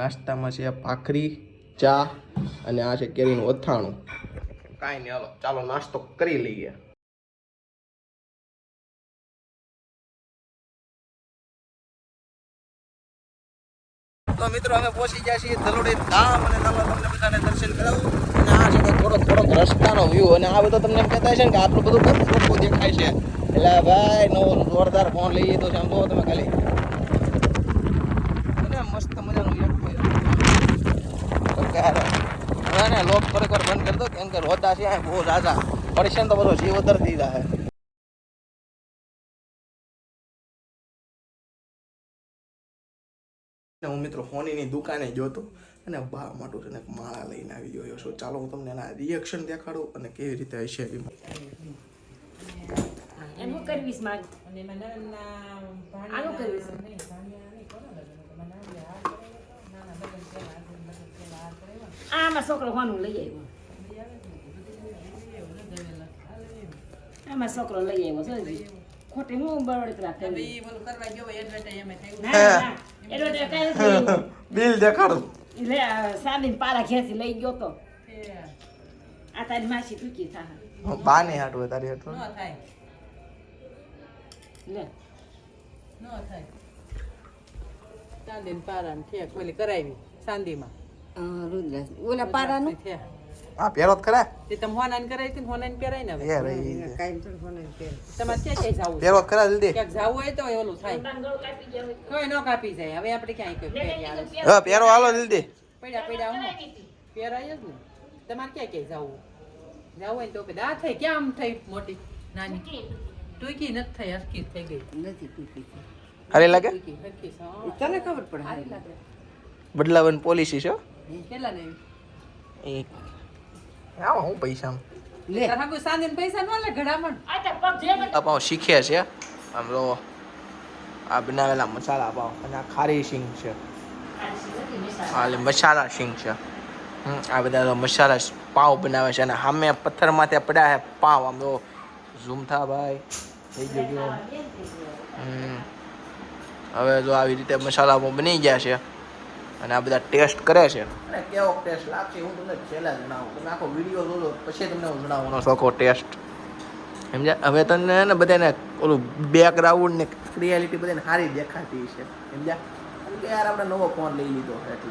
નાસ્તામાં છે ભાખરી, ચા અને આ છે કેરીનું અથાણું. કાંઈ નહીં, હાલો, ચાલો નાસ્તો કરી લઈએ. તો મિત્રો અમે પહોંચી ગયા છીએ ધલોડી અને ચાલો તમને બધાને દર્શન કરાવું. છે થોડોક રસ્તાનો વ્યૂ અને તમને એમ હશે ને કે બધું દેખાય છે? એટલે ભાઈ, નવો જોરદાર ફોન લઈ લીધો છે તમે ખાલી અને મસ્ત મજાનું એક પગાર હવે ને લોક ખરેખર બંધ કરી દો કેમ કે રોતા છે બહુ ઝાઝા. પડશે ને તો બધો જીવ ઉતર દીધા હે હું મિત્રો હોનીની દુકાને જોતો અને બા માટું છે ને માળા લઈને આવી ગયો છું. ચાલો હું તમને એના રિએક્શન દેખાડું અને કેવી રીતે હશે એમ એમ કરવીશ માગ આનું કરવીશ. નહીં, ભાણિયા નહીં, કોના લગ્ન? એમાં નાના હાર કરાવ્યા, નાના લગ્ન પહેલા, આખું લગ્ન પહેલા હાર આમાં છોકરો હોનું લઈ આવ્યો ને, ને. આમાં છોકરો લઈ આવ્યો છે ખોટી હું બળતરા કરી. ના ના. બિલ દેખાડું લે સાંભળીને પારા ખેંચી લઈ ગયો તો આ તારી માસી ટૂંકી થાય બા નહીં હાટું તારી હાટું ન થાય, લે ન થાય. ચાંદીને પારાને ઠેક ઓલી કરાવી ચાંદીમાં રુદ્ર. ઓલા પારાનું? થયા. આ પહેરો જ ખરા. તે તમે હોનાને કરાય ને હોનાને પહેરાય ને હવે? એ રહી તમારે ક્યાં ક્યાંય જાવું પહેરો જ ખરા જલ્દી. ક્યાંક જાવું હોય તો ઓલું થાય. ગળું કાપી જાય કોઈ ન કાપી જાય. હવે આપણે ક્યાંય કોઈ પહેરી આવે. હા પહેરો હાલો જલ્દી. પડ્યા પડ્યા હું પહેરાય જ ને. તમારે ક્યાં ક્યાંય જાવું? જાવું હોય ને તો કે દા થઈ ક્યાં આમ થઈ મોટી? નાની. ટૂંકી. નથી થઈ હરકી થઈ ગઈ. નથી ટૂંકી હારી લાગે? હા. તને ખબર પડે સારી લાગે. બદલાવન પોલિસી છે હો. કેટલા ને એ આવો હું પૈસા લે. તારા કોઈ સાંજે પૈસા ન લે ઘડામણ? આ તો પગ જે પાવ શીખ્યા છે. આમ તો આ બનાવેલા મસાલા પાવ અને આ ખારી સિંગ છે. આ મસાલા સિંગ છે. હમ, આ બધા તો મસાલા પાવ બનાવે છે. અને સામે પથ્થરમાંથી પડ્યા છે પાવ. આમ તો ઝૂમ થા ભાઈ. થઈ ગયો હમ. હવે જો આવી રીતે મસાલા બની ગયા છે. અને આ બધા ટેસ્ટ કરે છે. અને કેવો ટેસ્ટ? લાગશે હું તમને છેલ્લા જણાવું. તમે આખો વીડિયો જોજો પછી તમને હું જણાવવાનો શોખો ટેસ્ટ. સમજ્યા? હવે તને ને બધાને ઓલું બેકગ્રાઉન્ડ ને રિયાલિટી બધાને સારી દેખાતી છે. સમજ્યા? કેમ કે યાર આપણે નવો ફોન લઈ લીધો એટલે